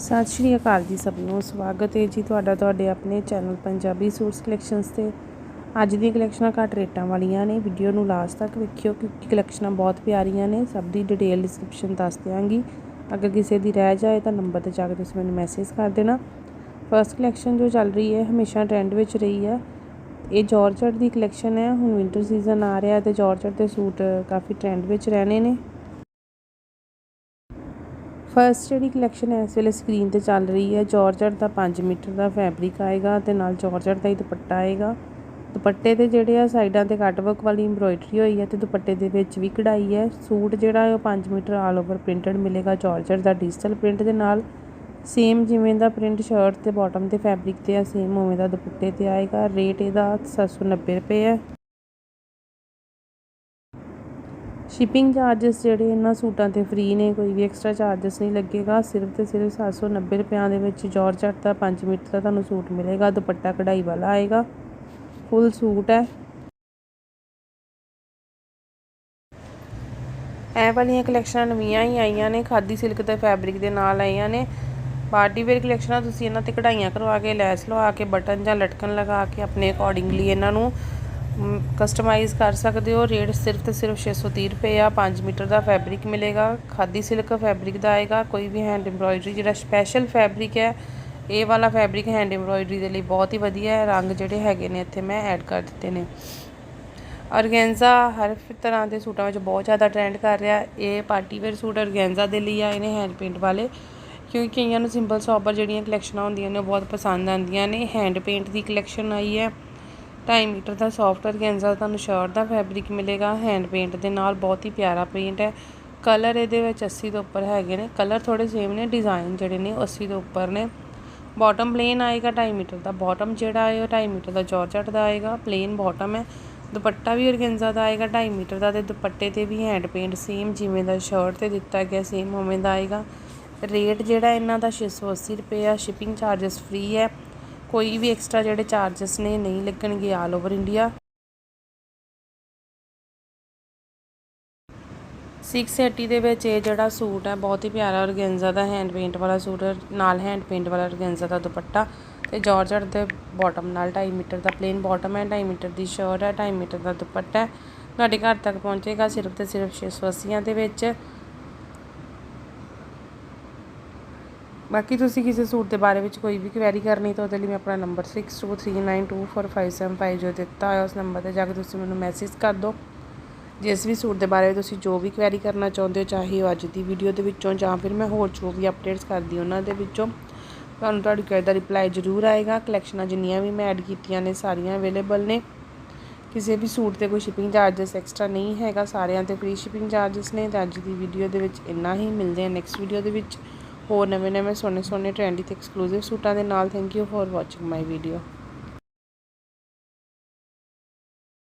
ਸਤਿ ਸ਼੍ਰੀ ਅਕਾਲ ਜੀ ਸਭ ਨੂੰ, ਸਵਾਗਤ ਹੈ ਜੀ ਤੁਹਾਡਾ ਤੁਹਾਡੇ ਆਪਣੇ ਚੈਨਲ ਪੰਜਾਬੀ ਸੂਟਸ ਕਲੈਕਸ਼ਨਸ ਤੇ। ਅੱਜ ਦੀਆਂ ਕਲੈਕਸ਼ਨਾਂ ਘੱਟ ਰੇਟਾਂ ਵਾਲੀਆਂ ਨੇ ਵੀਡੀਓ ਨੂੰ ਲਾਸਟ ਤੱਕ ਵੇਖਿਓ ਕਿਉਂਕਿ ਕਲੈਕਸ਼ਨਾਂ ਬਹੁਤ ਪਿਆਰੀਆਂ ਨੇ, ਸਭ ਦੀ ਡਿਟੇਲ ਡਿਸਕ੍ਰਿਪਸ਼ਨ ਦੱਸ ਦਿਆਂਗੀ। ਅਗਰ ਕਿਸੇ ਦੀ ਰਹਿ ਜਾਏ ਤਾਂ ਨੰਬਰ ਤੇ ਜਾ ਕੇ ਤੁਸੀਂ ਮੈਨੂੰ ਮੈਸੇਜ ਕਰ ਦੇਣਾ। ਫਰਸਟ ਕਲੈਕਸ਼ਨ ਜੋ ਚੱਲ ਰਹੀ ਹੈ, ਹਮੇਸ਼ਾ ਟ੍ਰੈਂਡ ਵਿੱਚ ਰਹੀ ਹੈ। ਇਹ ਜਾਰਜਟ ਦੀ ਕਲੈਕਸ਼ਨ ਹੈ, ਹੁਣ ਵਿੰਟਰ ਸੀਜ਼ਨ ਆ ਰਿਹਾ ਤੇ ਜਾਰਜਟ ਦੇ ਸੂਟ ਕਾਫੀ ਟ੍ਰੈਂਡ ਵਿੱਚ ਰਹਿਣੇ ਨੇ। ਫਸਟ ਜਿਹੜੀ ਕਲੈਕਸ਼ਨ ਹੈ ਇਸ ਵੇਲੇ ਸਕਰੀਨ ਤੇ ਚੱਲ ਰਹੀ ਹੈ ਜਾਰਜਟ ਦਾ 5 ਮੀਟਰ ਦਾ ਫੈਬਰਿਕ ਆਏਗਾ ਤੇ ਨਾਲ ਜਾਰਜਟ ਦਾ ਹੀ ਦੁਪੱਟਾ ਆਏਗਾ। ਦੁਪੱਟੇ ਤੇ ਜਿਹੜੇ ਆ ਸਾਈਡਾਂ ਤੇ ਕੱਟ ਵਰਕ ਵਾਲੀ ਐਮਬ੍ਰੋਇਡਰੀ ਹੋਈ ਹੈ ਤੇ ਦੁਪੱਟੇ ਦੇ ਵਿੱਚ ਵੀ ਕਢਾਈ ਹੈ। ਸੂਟ ਜਿਹੜਾ ਹੈ ਉਹ 5 ਮੀਟਰ ਆਲ ਓਵਰ ਪ੍ਰਿੰਟਡ ਮਿਲੇਗਾ ਜਾਰਜਟ ਦਾ ਡਿਜੀਟਲ ਪ੍ਰਿੰਟ ਦੇ ਨਾਲ। ਸੇਮ ਜਿਵੇਂ ਦਾ ਪ੍ਰਿੰਟ ਸ਼ਰਟ ਤੇ ਬਾਟਮ ਤੇ ਫੈਬਰਿਕ ਤੇ ਆ ਸੇਮ ਉਵੇਂ ਦਾ ਦੁਪੱਟੇ ਤੇ ਆਏਗਾ। ਰੇਟ ਇਹਦਾ 790 ਰੁਪਏ ਹੈ। ਸ਼ਿਪਿੰਗ ਚਾਰਜਸ ਜਿਹੜੇ ਇਹਨਾਂ ਸੂਟਾਂ ਤੇ ਫ੍ਰੀ ਨੇ, ਕੋਈ ਵੀ ਐਕਸਟਰਾ ਚਾਰਜਸ ਨਹੀਂ ਲੱਗੇਗਾ। ਸਿਰਫ ਤੇ ਸਿਰਫ 790 ਰੁਪਿਆਂ ਦੇ ਵਿੱਚ ਜੋਰਜੱਟ ਦਾ 5 ਮੀਟਰ ਦਾ ਤੁਹਾਨੂੰ ਸੂਟ ਮਿਲੇਗਾ। ਦੁਪੱਟਾ ਕਢਾਈ ਵਾਲਾ ਆਏਗਾ। ਫੁੱਲ ਸੂਟ ਹੈ। ਇਹ ਵਾਲੀਆਂ ਕਲੈਕਸ਼ਨਾਂ ਨਵੀਆਂ ਹੀ ਆਈਆਂ ਨੇ। ਖਾਦੀ ਸਿਲਕ ਦੇ ਫੈਬਰਿਕ ਦੇ ਨਾਲ ਆਈਆਂ ਨੇ। ਪਾਰਟੀ ਵੇਅਰ ਕਲੈਕਸ਼ਨਾਂ ਤੁਸੀਂ ਇਹਨਾਂ ਤੇ ਕਢਾਈਆਂ ਕਰਵਾ ਕੇ, ਲੈਸ ਲਵਾ ਕੇ, ਬਟਨ ਜਾਂ ਲਟਕਣ ਲਗਾ ਕੇ ਆਪਣੇ ਅਕੋਰਡਿੰਗਲੀ ਇਹਨਾਂ ਨੂੰ ਕਸਟਮਾਈਜ਼ ਕਰ ਸਕਦੇ ਹੋ। ਰੇਟ ਸਿਰਫ ਤੇ ਸਿਰਫ 630 ਰੁਪਏ ਆ। 5 ਮੀਟਰ ਦਾ ਫੈਬਰਿਕ ਮਿਲੇਗਾ। ਖਾਦੀ ਸਿਲਕ ਫੈਬਰਿਕ ਦਾ ਆਏਗਾ। ਕੋਈ ਵੀ ਹੈਂਡ ਐਮਬ੍ਰੋਇਡਰੀ ਜਿਹੜਾ ਸਪੈਸ਼ਲ ਫੈਬਰਿਕ ਹੈ, ਇਹ ਵਾਲਾ ਫੈਬਰਿਕ ਹੈਂਡ ਐਮਬ੍ਰੋਇਡਰੀ ਦੇ ਲਈ ਬਹੁਤ ਹੀ ਵਧੀਆ ਹੈ। ਰੰਗ ਜਿਹੜੇ ਹੈਗੇ ਨੇ ਇੱਥੇ ਮੈਂ ਐਡ ਕਰ ਦਿੱਤੇ ਨੇ। ਔਰਗੈਂਜ਼ਾ ਹਰ ਤਰ੍ਹਾਂ ਦੇ ਸੂਟਾਂ ਵਿੱਚ ਬਹੁਤ ਜ਼ਿਆਦਾ ਟ੍ਰੈਂਡ ਕਰ ਰਿਹਾ। ਇਹ ਪਾਰਟੀ ਵੇਅਰ ਸੂਟ ਔਰਗੈਂਜ਼ਾ ਦੇ ਲਈ ਆਏ ਨੇ ਹੈਂਡ ਪੇਂਟ ਵਾਲੇ। ਕਿਉਂਕਿ ਕਈਆਂ ਨੂੰ ਸਿੰਪਲ ਸੋਬਰ ਜਿਹੜੀਆਂ ਕਲੈਕਸ਼ਨਾਂ ਹੁੰਦੀਆਂ ਨੇ, ਉਹ ਬਹੁਤ ਪਸੰਦ ਆਉਂਦੀਆਂ ਨੇ। ਹੈਂਡ ਪੇਂਟ ਦੀ ਕਲੈਕਸ਼ਨ ਆਈ ਹੈ। 2.5 ਮੀਟਰ ਦਾ ਸੌਫਟ ਔਰਗੈਂਜ਼ਾ ਤੁਹਾਨੂੰ ਸ਼ਰਟ ਦਾ ਫੈਬਰਿਕ ਮਿਲੇਗਾ ਹੈਂਡ ਪੇਂਟ ਦੇ ਨਾਲ ਬਹੁਤ ਹੀ ਪਿਆਰਾ ਪੇਂਟ ਹੈ। ਕਲਰ ਇਹਦੇ ਵਿੱਚ 80 ਤੋਂ ਉੱਪਰ ਹੈਗੇ ਨੇ। ਕਲਰ ਥੋੜੇ ਸੇਮ ਨੇ ਡਿਜ਼ਾਈਨ ਜਿਹੜੇ ਨੇ 80 ਤੋਂ ਉੱਪਰ ਨੇ। ਬਾਟਮ ਪਲੇਨ ਆਏਗਾ 2.5 ਮੀਟਰ ਦਾ। ਬਾਟਮ ਜਿਹੜਾ ਹੈ ਉਹ 2.5 ਮੀਟਰ ਦਾ ਜਾਰਜਟ ਦਾ ਆਏਗਾ। ਪਲੇਨ ਬਾਟਮ ਹੈ। ਦੁਪੱਟਾ ਵੀ ਔਰਗੈਂਜ਼ਾ ਦਾ ਆਏਗਾ 2.5 ਮੀਟਰ ਦਾ ਤੇ ਦੁਪੱਟੇ ਤੇ ਵੀ ਹੈਂਡ ਪੇਂਟ ਸੇਮ ਜਿਵੇਂ ਦਾ ਸ਼ਰਟ ਤੇ ਦਿੱਤਾ ਗਿਆ ਸੇਮ ਉਵੇਂ ਦਾ ਆਏਗਾ। ਰੇਟ ਜਿਹੜਾ ਇਹਨਾਂ ਦਾ 680 ਰੁਪਏ ਆ। ਸ਼ਿਪਿੰਗ ਚਾਰजेस ਫ੍ਰੀ ਹੈ। ਕੋਈ ਵੀ ਐਕਸਟਰਾ ਜਿਹੜੇ ਚਾਰजेस ਨੇ, ਨਹੀਂ ਲੱਗਣਗੇ ਆਲ ਓਵਰ ਇੰਡੀਆ 680 ਦੇ ਵਿੱਚ ਇਹ ਜਿਹੜਾ ਸੂਟ ਹੈ, ਬਹੁਤ ਹੀ ਪਿਆਰਾ ਔਰਗੈਂਜ਼ਾ ਦਾ ਹੈਂਡ ਪੇਂਟ ਵਾਲਾ ਸੂਟ ਨਾਲ ਹੈਂਡ ਪੇਂਟ ਵਾਲਾ ਔਰਗੈਂਜ਼ਾ ਦਾ ਦੁਪੱਟਾ ਤੇ ਜਾਰਜਟ ਦੇ ਬਾਟਮ ਨਾਲ 2.5 ਮੀਟਰ ਦਾ ਪਲੇਨ ਬਾਟਮ ਹੈ। 2.5 ਮੀਟਰ ਦੀ ਸ਼ਰਟ ਹੈ 2.5 ਮੀਟਰ ਦਾ ਦੁਪੱਟਾ ਹੈ। ਤੁਹਾਡੇ ਘਰ ਤੱਕ ਪਹੁੰਚੇਗਾ ਸਿਰਫ ਤੇ ਸਿਰਫ 680 ਦੇ ਵਿੱਚ। ਬਾਕੀ ਤੁਸੀਂ ਕਿਸੇ ਸੂਟ ਦੇ ਬਾਰੇ ਵਿੱਚ ਕੋਈ ਵੀ ਕੁਐਰੀ ਕਰਨੀ ਤਾਂ ਉਹਦੇ ਲਈ ਮੈਂ ਆਪਣਾ ਨੰਬਰ 6239245750 ਜੋ ਦਿੱਤਾ ਹੋਇਆ ਉਸ ਨੰਬਰ ਤੇ ਜਾ ਕੇ ਤੁਸੀਂ ਮੈਨੂੰ ਮੈਸੇਜ ਕਰ ਦਿਓ। ਜਿਸ ਵੀ ਸੂਟ ਦੇ ਬਾਰੇ ਤੁਸੀਂ ਜੋ ਵੀ ਕੁਐਰੀ ਕਰਨਾ ਚਾਹੁੰਦੇ ਹੋ, ਚਾਹੇ ਅੱਜ ਦੀ ਵੀਡੀਓ ਦੇ ਵਿੱਚੋਂ ਜਾਂ ਫਿਰ ਮੈਂ ਹੋਰ ਜੋ ਵੀ ਅਪਡੇਟਸ ਕਰਦੀ ਉਹਨਾਂ ਦੇ ਵਿੱਚੋਂ, ਤੁਹਾਨੂੰ ਤੁਹਾਡੀ ਕੁਐਰੀ ਦਾ ਰਿਪਲਾਈ ਜ਼ਰੂਰ ਆਏਗਾ। ਕਲੈਕਸ਼ਨਾਂ ਜਿੰਨੀਆਂ ਵੀ ਮੈਂ ਐਡ ਕੀਤੀਆਂ ਨੇ, ਸਾਰੀਆਂ ਅਵੇਲੇਬਲ ਨੇ। ਕਿਸੇ ਵੀ ਸੂਟ ਤੇ ਕੋਈ ਸ਼ਿਪਿੰਗ ਚਾਰजेस ਐਕਸਟਰਾ ਨਹੀਂ ਹੈਗਾ, ਸਾਰਿਆਂ ਤੇ ਫ੍ਰੀ ਸ਼ਿਪਿੰਗ ਚਾਰजेस ਨੇ। ਤਾਂ ਅੱਜ ਦੀ ਵੀਡੀਓ ਦੇ ਵਿੱਚ ਇੰਨਾ ਹੀ। ਮਿਲਦੇ ਆ ਨੈਕਸਟ ਵੀਡੀਓ ਦੇ ਵਿੱਚ। ਹੋਰ ਨਵੇਂ ਨਵੇਂ ਸੋਹਣੇ ਸੋਹਣੇ ਟ੍ਰੈਂਡੀ ਤੇ ਐਕਸਕਲੂਸਿਵ ਸੂਟਾਂ ਦੇ ਨਾਲ thank you for watching my video